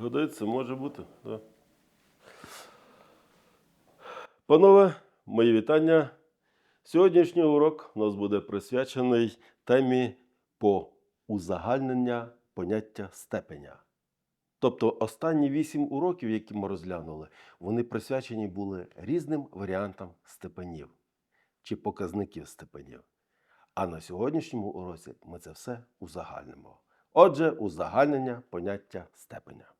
Годиться, може бути. Да. Панове, мої вітання. Сьогоднішній урок у нас буде присвячений темі по узагальнення поняття степеня. Тобто останні вісім уроків, які ми розглянули, вони присвячені були різним варіантам степенів чи показників степенів. А на сьогоднішньому уроці ми це все узагальнимо. Отже, узагальнення поняття степеня.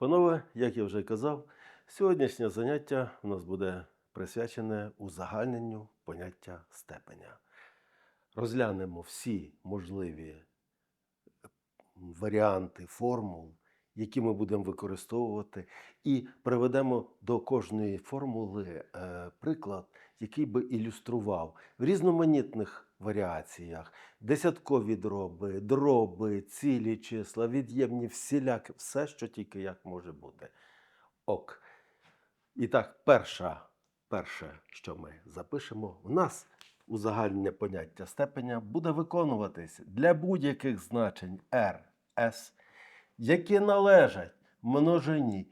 Панове, як я вже казав, сьогоднішнє заняття у нас буде присвячене узагальненню поняття степеня. Розглянемо всі можливі варіанти формул, які ми будемо використовувати, і приведемо до кожної формули е, приклад, який би ілюстрував в різноманітних варіаціях десяткові дроби, дроби, цілі числа, від'ємні, всіляке, все, що тільки як може бути. Ок. І так, перша, перше, що ми запишемо, у нас узагальнення поняття степеня буде виконуватись для будь-яких значень R, S, які належать множині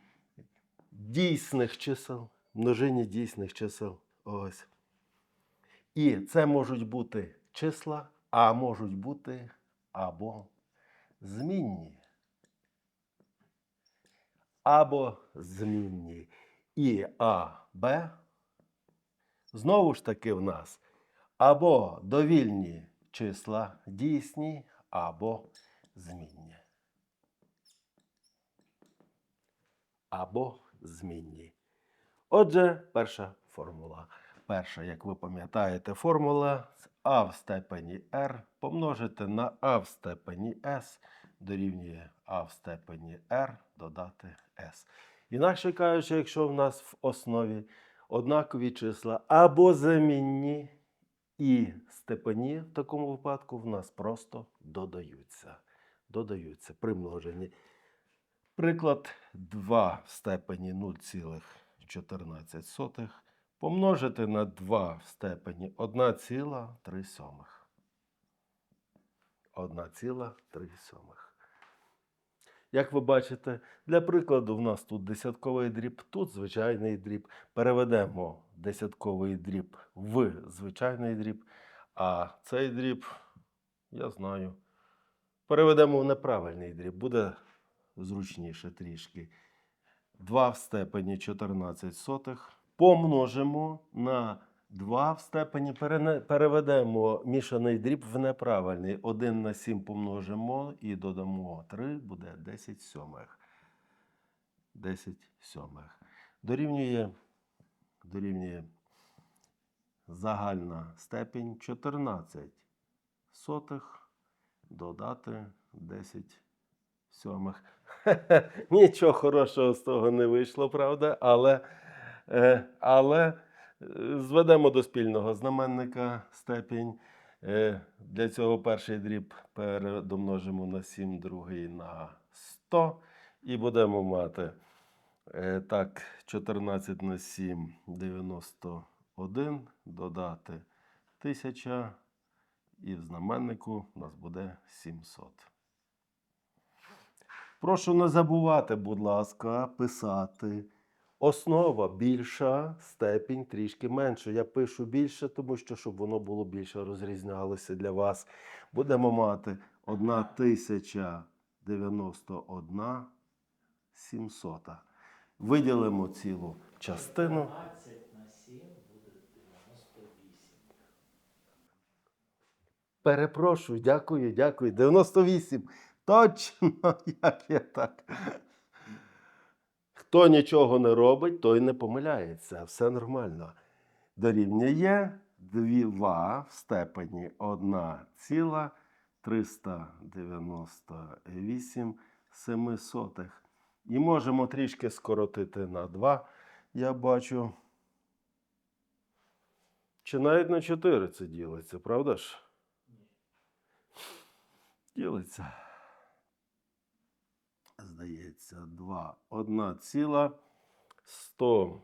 дійсних чисел, множині дійсних чисел. Ось. І це можуть бути числа, а можуть бути або змінні. Або змінні. І А, Б. Знову ж таки в нас або довільні числа дійсні, або змінні. Або змінні. Отже, перша формула. Перша, як ви пам'ятаєте, формула з а в степені r помножити на а в степені s дорівнює а в степені r додати s. Інакше кажучи, якщо в нас в основі однакові числа або замінні, і степені в такому випадку в нас просто додаються. Додаються при множенні. Приклад 2 в степені 0,14 помножити на 2 в степені 1,3 сьомих. 1,3 сьомих. Як ви бачите, для прикладу, в нас тут десятковий дріб, тут звичайний дріб. Переведемо десятковий дріб в звичайний дріб, а цей дріб, я знаю, переведемо в неправильний дріб. Буде зручніше трішки. 2 в степені 14 сотих помножимо на 2 в степені, переведемо мішаний дріб в неправильний. 1 на 7 помножимо і додамо 3, буде 10 сьомих. 10 сьомих. Дорівнює, дорівнює загальна степень 14 сотих додати 10 сьомих. Нічого хорошого з того не вийшло, правда? Але, але е, зведемо до спільного знаменника степінь. Е, Для цього перший дріб передомножимо на 7, другий на 100. І будемо мати е, так, 14 на 7 91, додати 1000. І в знаменнику у нас буде 700. Прошу не забувати, будь ласка, писати. Основа більша, степінь трішки менша. Я пишу більше, тому що, щоб воно було більше розрізнялося для вас. Будемо мати 1091 700. Виділимо цілу частину. 15 на 7 буде 98. Перепрошую, дякую, дякую. 98. Точно, як я так. Хто нічого не робить, той не помиляється. Все нормально. Дорівнює 2 в степені 1,398 семисотих. І можемо трішки скоротити на 2, я бачу. Чи навіть на 4 це ділиться, правда ж? Ділиться. Здається, 2. 1 ціла 100.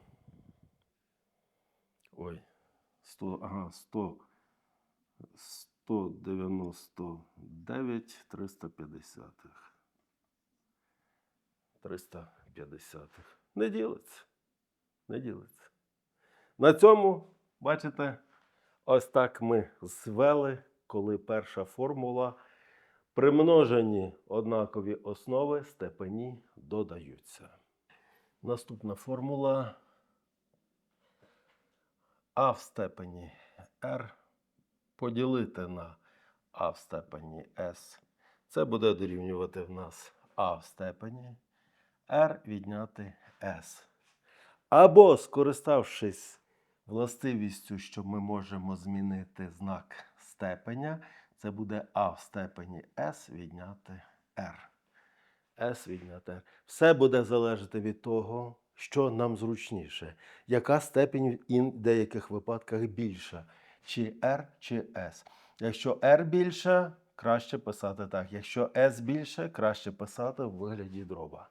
Ой. 100, ага, 100. 199 350. 350. Не ділиться. Не ділиться. На цьому, бачите, ось так ми звели, коли перша формула примножені однакові основи степені додаються. Наступна формула а в степені r поділити на а в степені s. Це буде дорівнювати в нас а в степені r відняти s. Або, скориставшись властивістю, що ми можемо змінити знак степеня, це буде а в степені s відняти r. S відняти R. Все буде залежати від того, що нам зручніше. Яка степень в деяких випадках більша? Чи R, чи S. Якщо R більше, краще писати так. Якщо S більше, краще писати в вигляді дроба.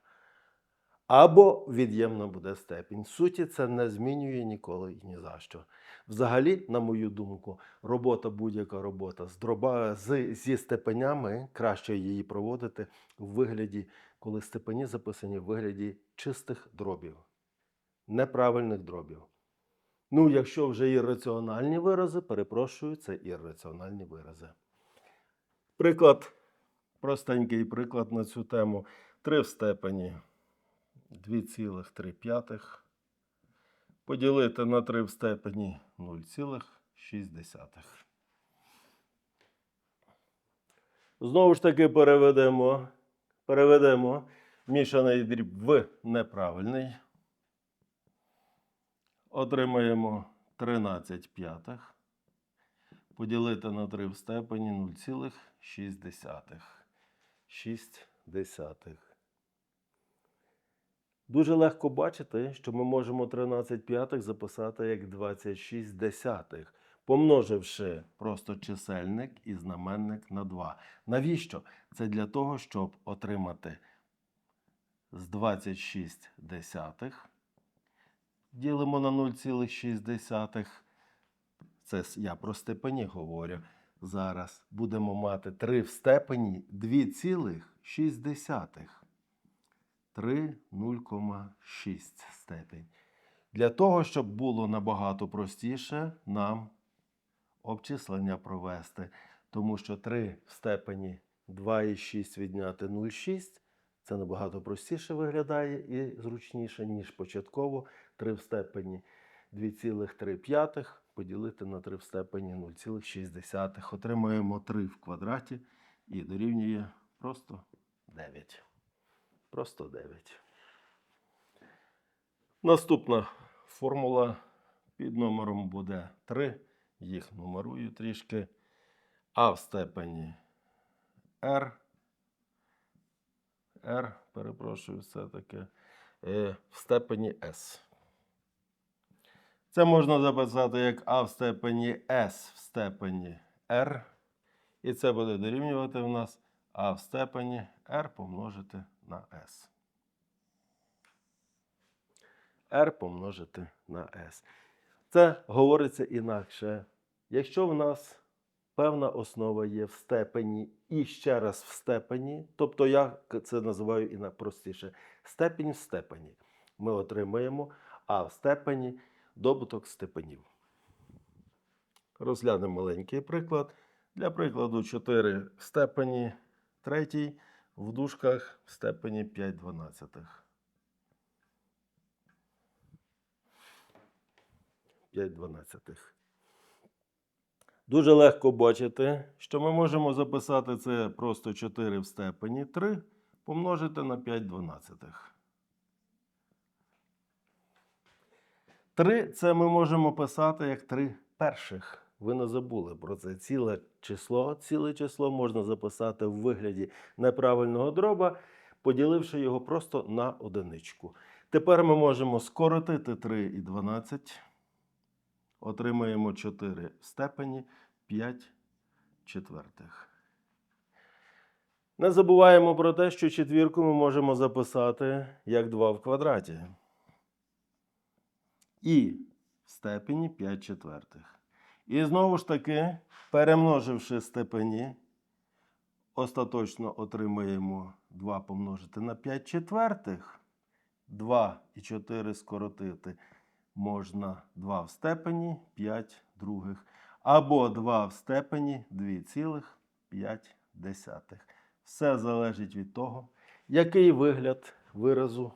Або від'ємна буде степінь. Суті це не змінює ніколи і ні за що. Взагалі, на мою думку, робота, будь-яка робота з дроба з, зі степенями краще її проводити в вигляді, коли степені записані в вигляді чистих дробів, неправильних дробів. Ну, якщо вже ірраціональні вирази, перепрошую, це ірраціональні вирази. Приклад, простенький приклад на цю тему. 3 в степені 2,3 поділити на 3 в степені 0,6. Знову ж таки переведемо, переведемо мішаний дріб в неправильний. Отримаємо 13 п'ятих. Поділити на 3 в степені 0,6. 6 десятих. Дуже легко бачити, що ми можемо 13 п'ятих записати як 26 десятих, помноживши просто чисельник і знаменник на 2. Навіщо? Це для того, щоб отримати з 26 десятих. Ділимо на 0,6. Це я про степені говорю. Зараз будемо мати 3 в степені 2,6. 3 0,6 степень. Для того, щоб було набагато простіше, нам обчислення провести. Тому що 3 в степені 2,6 відняти 0,6 це набагато простіше виглядає і зручніше, ніж початково 3 в степені 2,3 поділити на 3 в степені 0,6. Отримуємо 3 в квадраті і дорівнює просто 9. Просто 9. Наступна формула під номером буде 3. Їх нумерую трішки. А в степені R. R, перепрошую, все-таки. е, В степені S. Це можна записати як А в степені S в степені R. І це буде дорівнювати в нас А в степені R помножити на S. R помножити на S. Це говориться інакше. Якщо в нас певна основа є в степені і ще раз в степені, тобто я це називаю і простіше степінь в степені, ми отримаємо А в степені добуток степенів. Розглянемо маленький приклад. Для прикладу 4 в степені третій в дужках в степені 5 дванадцятих. 5 дванадцятих. Дуже легко бачити, що ми можемо записати це просто 4 в степені 3 помножити на 5 дванадцятих. 3 це ми можемо писати як 3 перших. Ви не забули про це ціле число. Ціле число можна записати в вигляді неправильного дроба, поділивши його просто на одиничку. Тепер ми можемо скоротити 3 і 12. Отримаємо 4 в степені 5 четвертих. Не забуваємо про те, що четвірку ми можемо записати як 2 в квадраті. І в степені 5 четвертих. І знову ж таки, перемноживши степені, остаточно отримаємо 2 помножити на 5 четвертих. 2 і 4 скоротити можна 2 в степені 5 других. Або 2 в степені 2,5. Все залежить від того, який вигляд виразу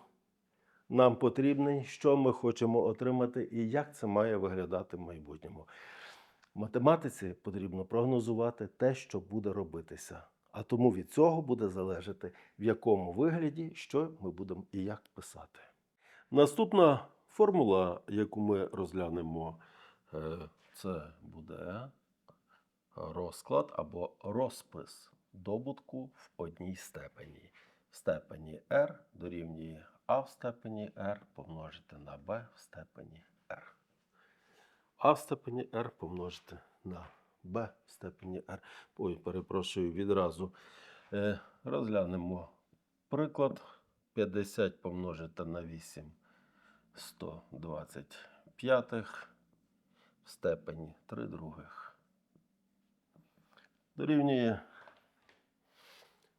нам потрібний, що ми хочемо отримати і як це має виглядати в майбутньому. В математиці потрібно прогнозувати те, що буде робитися. А тому від цього буде залежати, в якому вигляді, що ми будемо і як писати. Наступна формула, яку ми розглянемо, е, це буде розклад або розпис добутку в одній степені. В степені r дорівнює а в степені r помножити на b в степені. А в степені r помножити на b в степені r. Ой, перепрошую, відразу е, розглянемо приклад. 50 помножити на 8 125 в степені 3 других. Дорівнює.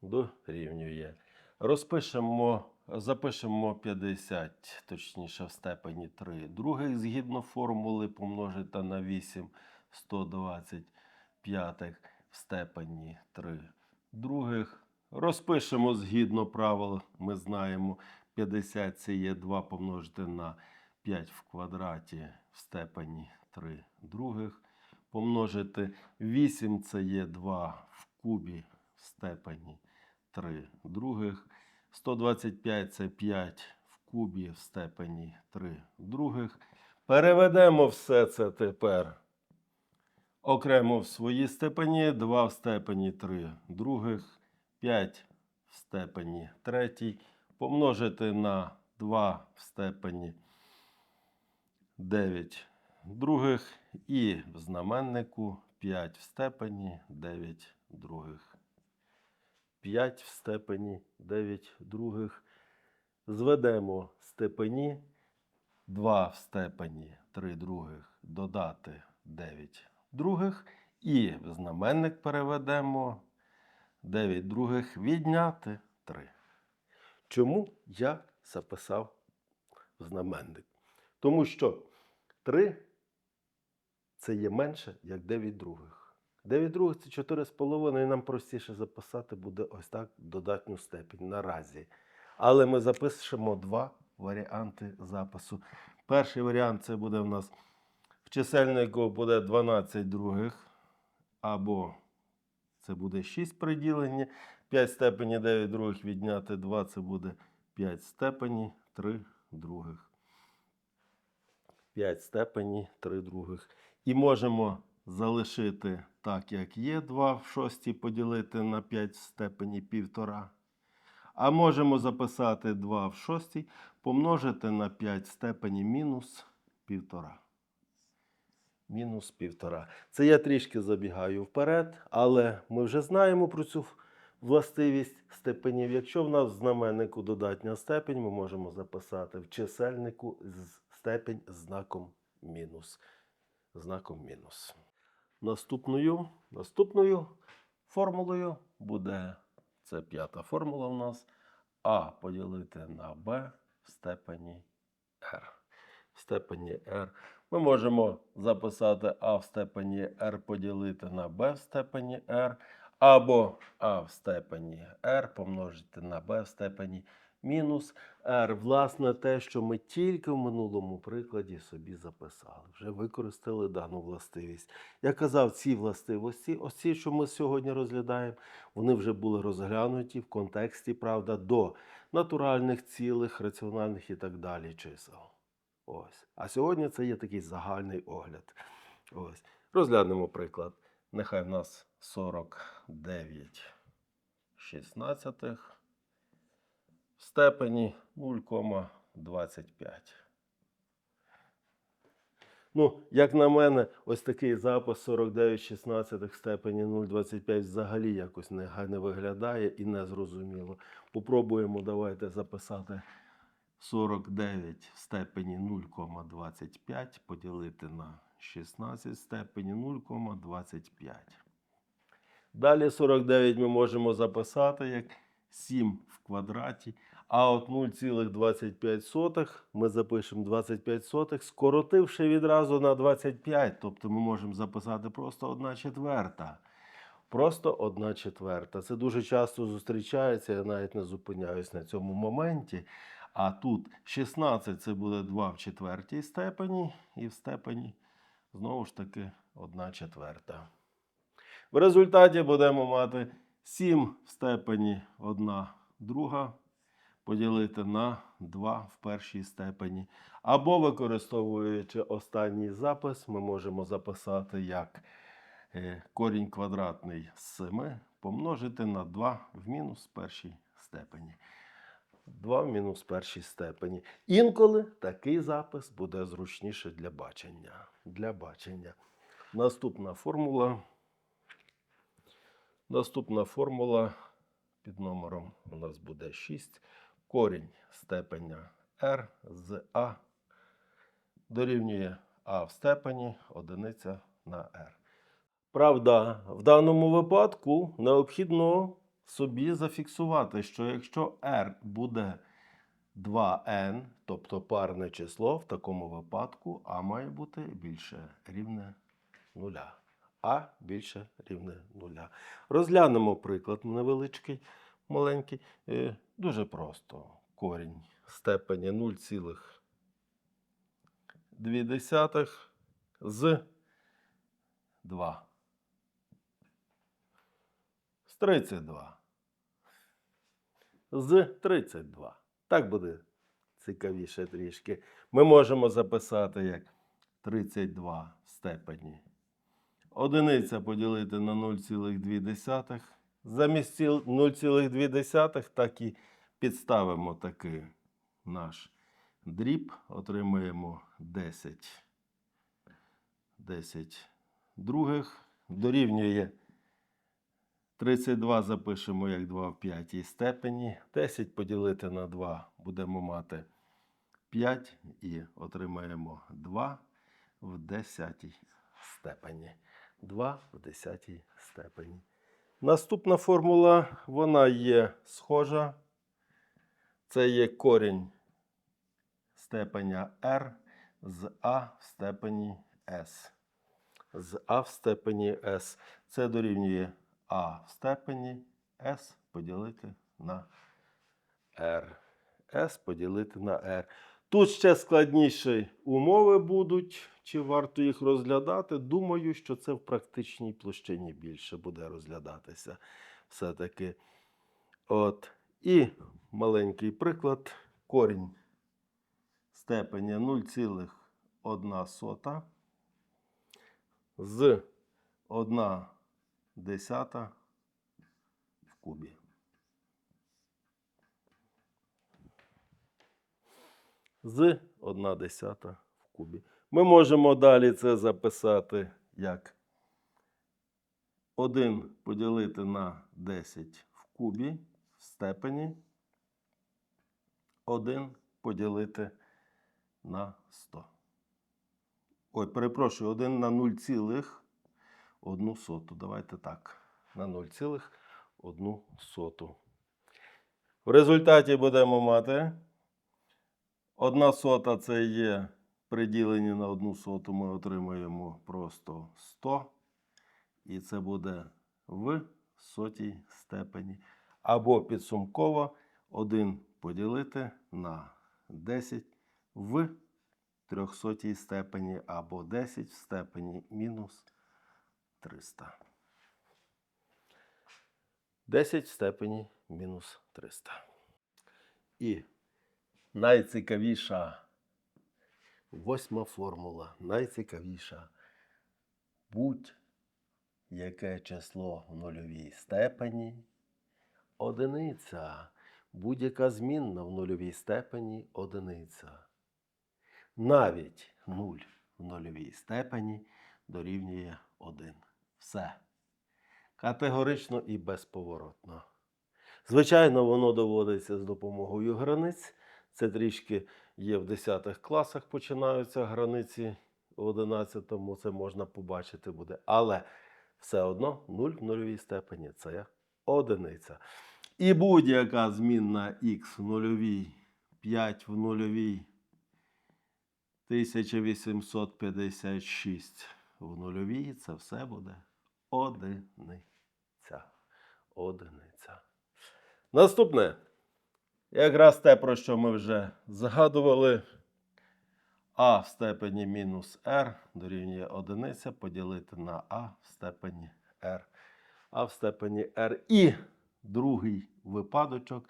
Дорівнює. Розпишемо, запишемо 50, точніше, в степені 3 других згідно формули помножити на 8 125 в степені 3 других. Розпишемо згідно правил, ми знаємо, 50 це є 2 помножити на 5 в квадраті в степені 3 других. Помножити 8 це є 2 в кубі в степені 3 других. 125 це 5 в кубі в степені 3 других. Переведемо все це тепер окремо в свої степені. 2 в степені 3 других, 5 в степені 3, помножити на 2 в степені 9 других і в знаменнику 5 в степені 9 других. 5 в степені 9 других. Зведемо степені 2 в степені 3 других додати 9 других. І в знаменник переведемо 9 других відняти 3. Чому я записав знаменник? Тому що 3 це є менше, як 9 других. 9 других це 4,5, і нам простіше записати буде ось так додатню степінь наразі. Але ми запишемо два варіанти запису. Перший варіант це буде в нас в чисельнику буде 12 других, або це буде 6 приділення. 5 степені 9 других відняти 2 це буде 5 степені 3 других. 5 степені 3 других. І можемо залишити так, як є, 2 в 6 поділити на 5 в степені 1,5. А можемо записати 2 в 6 помножити на 5 в степені мінус 1,5. Мінус 1,5. Це я трішки забігаю вперед, але ми вже знаємо про цю властивість степенів. Якщо в нас в знаменнику додатня степень, ми можемо записати в чисельнику степень знаком мінус. Знаком мінус. Наступною, наступною формулою буде це п'ята формула у нас. А поділити на Б в степені R. В степені R. Ми можемо записати А в степені R поділити на Б в степені R. Або А в степені R помножити на Б в степені мінус R. Власне, те, що ми тільки в минулому прикладі собі записали. Вже використали дану властивість. Я казав, ці властивості, ось ці, що ми сьогодні розглядаємо, вони вже були розглянуті в контексті, правда, до натуральних цілих, раціональних і так далі чисел. Ось. А сьогодні це є такий загальний огляд. Ось. Розглянемо приклад. Нехай в нас 49 шістнадцятих в степені 0,25. Ну, як на мене, ось такий запис 49 16 в степені 0,25 взагалі якось не, не виглядає і не зрозуміло. Попробуємо давайте записати 49 в степені 0,25 поділити на 16 в степені 0,25. Далі 49 ми можемо записати як 7 в квадраті. А от 0,25 ми запишемо 25 сотих, скоротивши відразу на 25. Тобто ми можемо записати просто 1 четверта. Просто 1 четверта. Це дуже часто зустрічається, я навіть не зупиняюсь на цьому моменті. А тут 16 це буде 2 в четвертій степені, і в степені знову ж таки 1 четверта. В результаті будемо мати 7 в степені 1 друга поділити на 2 в першій степені. Або використовуючи останній запис, ми можемо записати як е, корінь квадратний з 7 помножити на 2 в мінус першій степені. 2 в мінус першій степені. Інколи такий запис буде зручніше для бачення. Для бачення. Наступна формула. Наступна формула під номером у нас буде 6. Корінь степеня r з а дорівнює а в степені одиниця на r. Правда, в даному випадку необхідно собі зафіксувати, що якщо r буде 2n, тобто парне число, в такому випадку а має бути більше рівне нуля. А більше рівне нуля. Розглянемо приклад невеличкий, маленький. Дуже просто. Корінь степені 0,2 з 2. З 32. З 32. Так буде цікавіше трішки. Ми можемо записати як 32 степені. Одиниця поділити на 0,2. Замість 0,2 так і підставимо таки наш дріб. Отримаємо 10. 10 других. Дорівнює 32 запишемо як 2 в п'ятій степені. 10 поділити на 2 будемо мати 5 і отримаємо 2 в 10 степені. 2 в 10 степені. Наступна формула, вона є схожа. Це є корінь степеня r з а в степені s. З а в степені s. Це дорівнює а в степені s поділити на r. s поділити на r. Тут ще складніші умови будуть. Чи варто їх розглядати? Думаю, що це в практичній площині більше буде розглядатися. Все-таки. От. І маленький приклад. Корінь степеня 0,1 з 1 десята в кубі. З 1 десята в кубі. Ми можемо далі це записати як 1 поділити на 10 в кубі в степені. 1 поділити на 100. Ой, перепрошую, 1 на 0,1 соту. Давайте так. На 0,1 соту. В результаті будемо мати. Одна сота це є приділені на одну соту, ми отримуємо просто 100. І це буде в сотій степені. Або підсумково 1 поділити на 10 в трьохсотій степені, або 10 в степені мінус 300. 10 в степені мінус 300. І найцікавіша восьма формула, найцікавіша. Будь-яке число в нульовій степені одиниця. Будь-яка змінна в нульовій степені одиниця. Навіть 0 в нульовій степені дорівнює 1. Все. Категорично і безповоротно. Звичайно, воно доводиться з допомогою границь. Це трішки є в 10 класах, починаються границі в 11 це можна побачити буде. Але все одно 0 в нульовій степені це одиниця. І будь-яка змінна х в нульовій, 5 в нульовій, 1856 в нульовій, це все буде одиниця. Одиниця. Наступне. Якраз те, про що ми вже згадували. А в степені мінус r дорівнює одиниця поділити на а в степені r. А в степені r. І другий випадочок.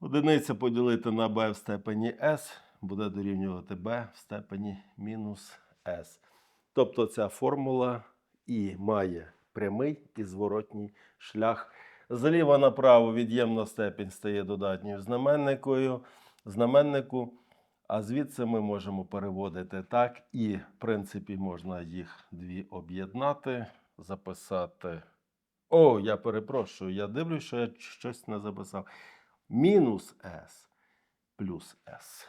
Одиниця поділити на b в степені s буде дорівнювати b в степені мінус s. Тобто ця формула і має прямий і зворотній шлях. Зліва направо від'ємна степінь стає додатньою знаменникою, знаменнику. А звідси ми можемо переводити так, і, в принципі, можна їх дві об'єднати, записати. О, я перепрошую, я дивлюсь, що я щось не записав. Мінус s плюс s.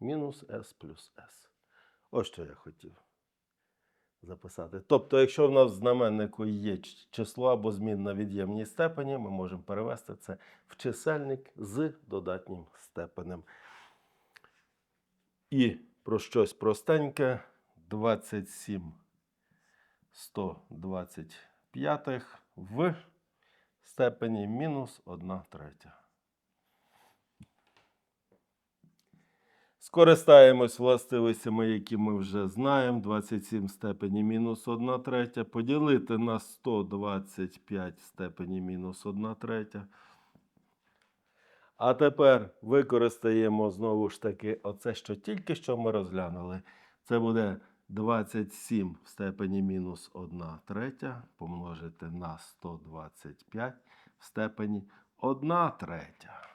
Мінус s плюс s. Ось що я хотів записати. Тобто, якщо в нас в знаменнику є число або змінна від'ємній степені, ми можемо перевести це в чисельник з додатнім степенем. І про щось простеньке 27 125 в степені мінус 1 третя. Скористаємось властивостями, які ми вже знаємо. 27 в степені мінус 1 третя. Поділити на 125 в степені мінус 1 третя. А тепер використаємо знову ж таки оце, що тільки що ми розглянули. Це буде 27 в степені мінус 1 третя помножити на 125 в степені 1 третя.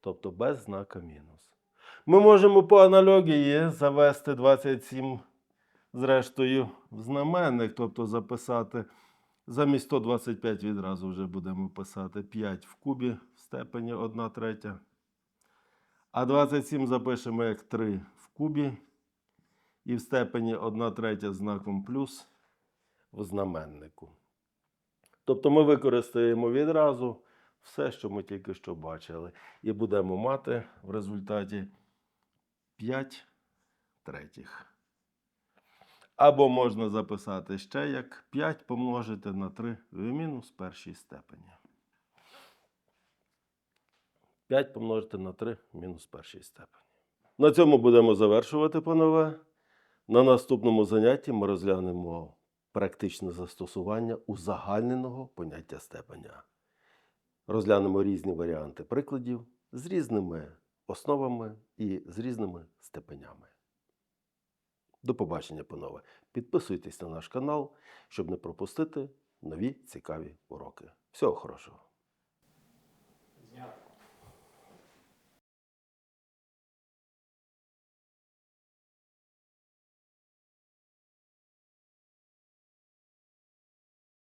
Тобто без знака мінус. Ми можемо по аналогії завести 27 зрештою в знаменник, тобто записати замість 125 відразу вже будемо писати 5 в кубі в степені 1 третя. А 27 запишемо як 3 в кубі і в степені 1 третя знаком плюс в знаменнику. Тобто ми використаємо відразу все, що ми тільки що бачили, і будемо мати в результаті 5 третіх. Або можна записати ще як 5 помножити на 3 в мінус першій степені. 5 помножити на 3 в мінус першій степені. На цьому будемо завершувати, панове. На наступному занятті ми розглянемо практичне застосування узагальненого поняття степеня. Розглянемо різні варіанти прикладів з різними основами і з різними степенями. До побачення, панове. Підписуйтесь на наш канал, щоб не пропустити нові цікаві уроки. Всього хорошого!